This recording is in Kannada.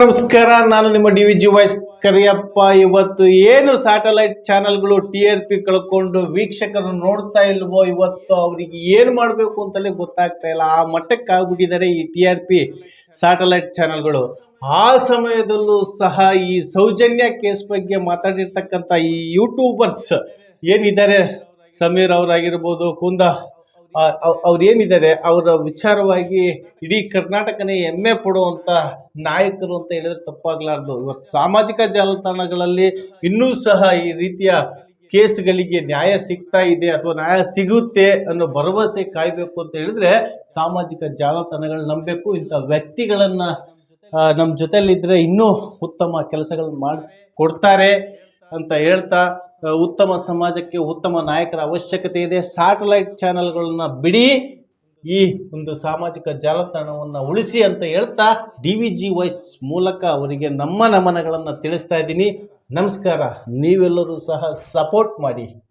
ನಮಸ್ಕಾರ, ನಾನು ನಿಮ್ಮ D V G voice Kariyappa. ಇವತ್ತು ಏನು ಸ್ಯಾಟಲೈಟ್ ಚಾನೆಲ್ಗಳು ಟಿ ಆರ್ ಪಿ ಕಳ್ಕೊಂಡು ವೀಕ್ಷಕರು ನೋಡ್ತಾ ಇಲ್ವೋ? ಇವತ್ತು ಅವರಿಗೆ ಏನು ಮಾಡಬೇಕು ಅಂತಲೇ ಗೊತ್ತಾಗ್ತಾ ಇಲ್ಲ. ಆ ಮಟ್ಟಕ್ಕೆ ಆಗ್ಬಿಟ್ಟಿದ್ದಾರೆ ಈ ಟಿ ಆರ್ ಪಿ ಸ್ಯಾಟಲೈಟ್ ಚಾನೆಲ್ಗಳು. ಆ ಸಮಯದಲ್ಲೂ ಸಹ ಈ ಸೌಜನ್ಯ ಕೇಸ್ ಬಗ್ಗೆ ಮಾತಾಡಿರ್ತಕ್ಕಂಥ ಈ ಯೂಟ್ಯೂಬರ್ಸ್ ಏನಿದ್ದಾರೆ? ಸಮೀರ್ ಅವರಾಗಿರ್ಬೋದು, ಕುಂದ ಅವ್ರು ಏನಿದ್ದಾರೆ, ಅವರ ವಿಚಾರವಾಗಿ ಇಡೀ ಕರ್ನಾಟಕನೇ ಹೆಮ್ಮೆ ಪಡುವಂತ ನಾಯಕರು ಅಂತ ಹೇಳಿದ್ರೆ ತಪ್ಪಾಗ್ಲಾರ್ದು. ಇವತ್ತು ಸಾಮಾಜಿಕ ಜಾಲತಾಣಗಳಲ್ಲಿ ಇನ್ನೂ ಸಹ ಈ ರೀತಿಯ ಕೇಸ್ಗಳಿಗೆ ನ್ಯಾಯ ಸಿಗ್ತಾ ಇದೆ ಅಥವಾ ನ್ಯಾಯ ಸಿಗುತ್ತೆ ಅನ್ನೋ ಭರವಸೆ ಕಾಯ್ಬೇಕು ಅಂತ ಹೇಳಿದ್ರೆ ಸಾಮಾಜಿಕ ಜಾಲತಾಣಗಳು ನಂಬಬೇಕು, ಇಂಥ ವ್ಯಕ್ತಿಗಳನ್ನ ನಮ್ಮ ಜೊತೆಯಲ್ಲಿದ್ದರೆ ಇನ್ನೂ ಉತ್ತಮ ಕೆಲಸಗಳನ್ನ ಮಾಡಿ, ಕೊಡ್ತಾರೆ ಅಂತ ಹೇಳ್ತಾ ಉತ್ತಮ ಸಮಾಜಕ್ಕೆ ಉತ್ತಮ ನಾಯಕರ ಅವಶ್ಯಕತೆ ಇದೆ. ಸ್ಯಾಟಲೈಟ್ ಚಾನೆಲ್ಗಳನ್ನ ಬಿಡಿ. ಈ ಒಂದು ಸಾಮಾಜಿಕ ಜಾಲತಾಣವನ್ನು ಉಳಿಸಿ ಅಂತ ಹೇಳ್ತಾ ಡಿ ವಿ ಜಿ ವೈಸ್ ಮೂಲಕ ಅವರಿಗೆ ನಮ್ಮ ನಮನಗಳನ್ನು ತಿಳಿಸ್ತಾ ಇದ್ದೀನಿ. ನಮಸ್ಕಾರ. ನೀವೆಲ್ಲರೂ ಸಹ ಸಪೋರ್ಟ್ ಮಾಡಿ.